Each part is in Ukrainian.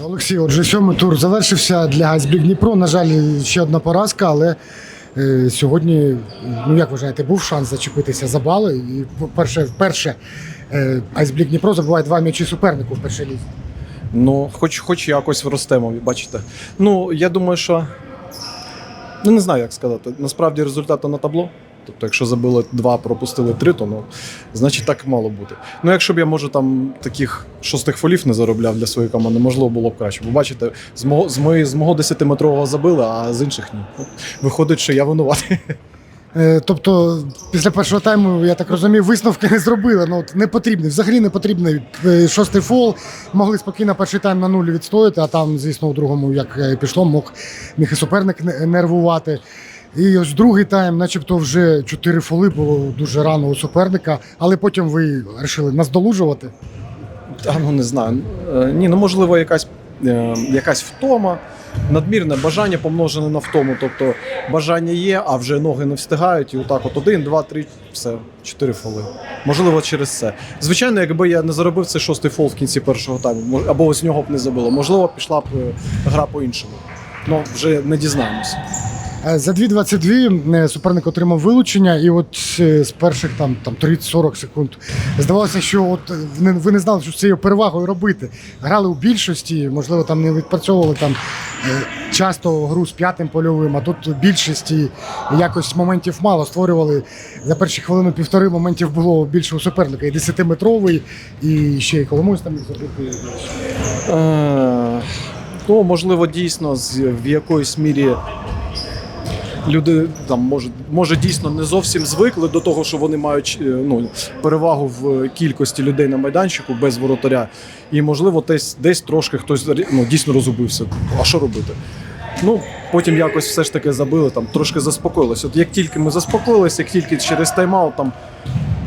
Олексій, отже, сьомий тур завершився для Газбік Дніпро. На жаль, ще одна поразка, але е, сьогодні, ну як вважаєте, був шанс зачепитися за бали. І вперше, вперше е, Айсблік Дніпро забуває два м'ячі супернику в першій лізі. Ну, хоч, хоч якось вростемо, бачите. Ну, я думаю, що. Ну, не знаю, як сказати. Насправді результати на табло. Тобто, якщо забили два, пропустили три, то ну, значить так мало бути. Ну, якщо б я, може, там таких шостих фолів не заробляв для своєї команди, можливо, було б краще. Бо бачите, з мого, з мої, з мого 10-метрового забили, а з інших ні. Ну, Виходить, що я винуватий. Е, Тобто, після першого тайму, я так розумію, висновки не зробили. Ну, от не потрібний, взагалі не потрібний е, шостий фол. Могли спокійно перший тайм на нулі відстояти, а там, звісно, у другому, як е, пішло, мог міг і суперник не- нервувати. І ось другий тайм, начебто, вже чотири фоли було дуже рано у суперника, але потім ви вирішили наздолужувати. Та ну не знаю. Е, Ні, ну можливо, якась, е, якась втома, надмірне бажання помножене на втому. Тобто бажання є, а вже ноги не встигають, і отак от один, два, три, все, чотири фоли. Можливо, через це. Звичайно, якби я не заробив цей шостий фол в кінці першого тайму, або з нього б не забило, можливо, пішла б е, гра по-іншому. Ну, вже не дізнаємося. Е, За 2.22 е, суперник отримав вилучення, і от е, з перших там, там 30-40 секунд здавалося, що от ви не- знали, що з цією перевагою робити. Грали у більшості, можливо, там не відпрацьовували там часто гру з п'ятим польовим, а тут більшості якось моментів мало створювали. За перші хвилину півтори моментів було більше у суперника. І 10-метровий, і ще й Коломойсь там. Е, Ну, можливо, дійсно, в якоїсь мірі люди там може, може дійсно не зовсім звикли до того, що вони мають е, ну, перевагу в кількості людей на майданчику без воротаря. І, можливо, десь, десь трошки хтось ну, дійсно розгубився. А що робити? Ну, потім якось все ж таки забили, там трошки заспокоїлися. От як тільки ми заспокоїлися, як тільки через тайм-аут, там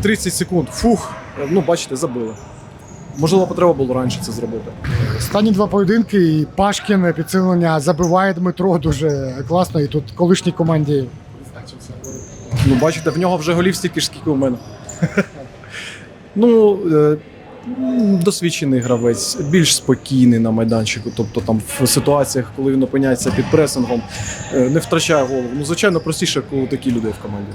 30 секунд, фух, е, ну бачите, забили. Можливо, потреба було раніше це зробити. Останні два поєдинки, і Пашкін підсилення забиває Дмитро дуже класно. І тут колишній команді Ну, бачите, в нього вже голів стільки ж, скільки у мене. ну, е, досвідчений гравець, більш спокійний на майданчику. Тобто там в ситуаціях, коли він опиняється під пресингом, е, не втрачає голову. Ну, звичайно, простіше, коли такі людей в команді.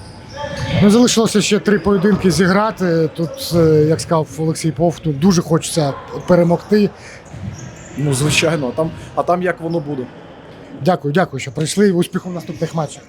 Ну, залишилося ще три поєдинки зіграти. Тут, е, як сказав Олексій Пов, ну, дуже хочеться перемогти. Ну, звичайно, а там, а там як воно буде. Дякую, дякую, що прийшли. Успіху в наступних матчах.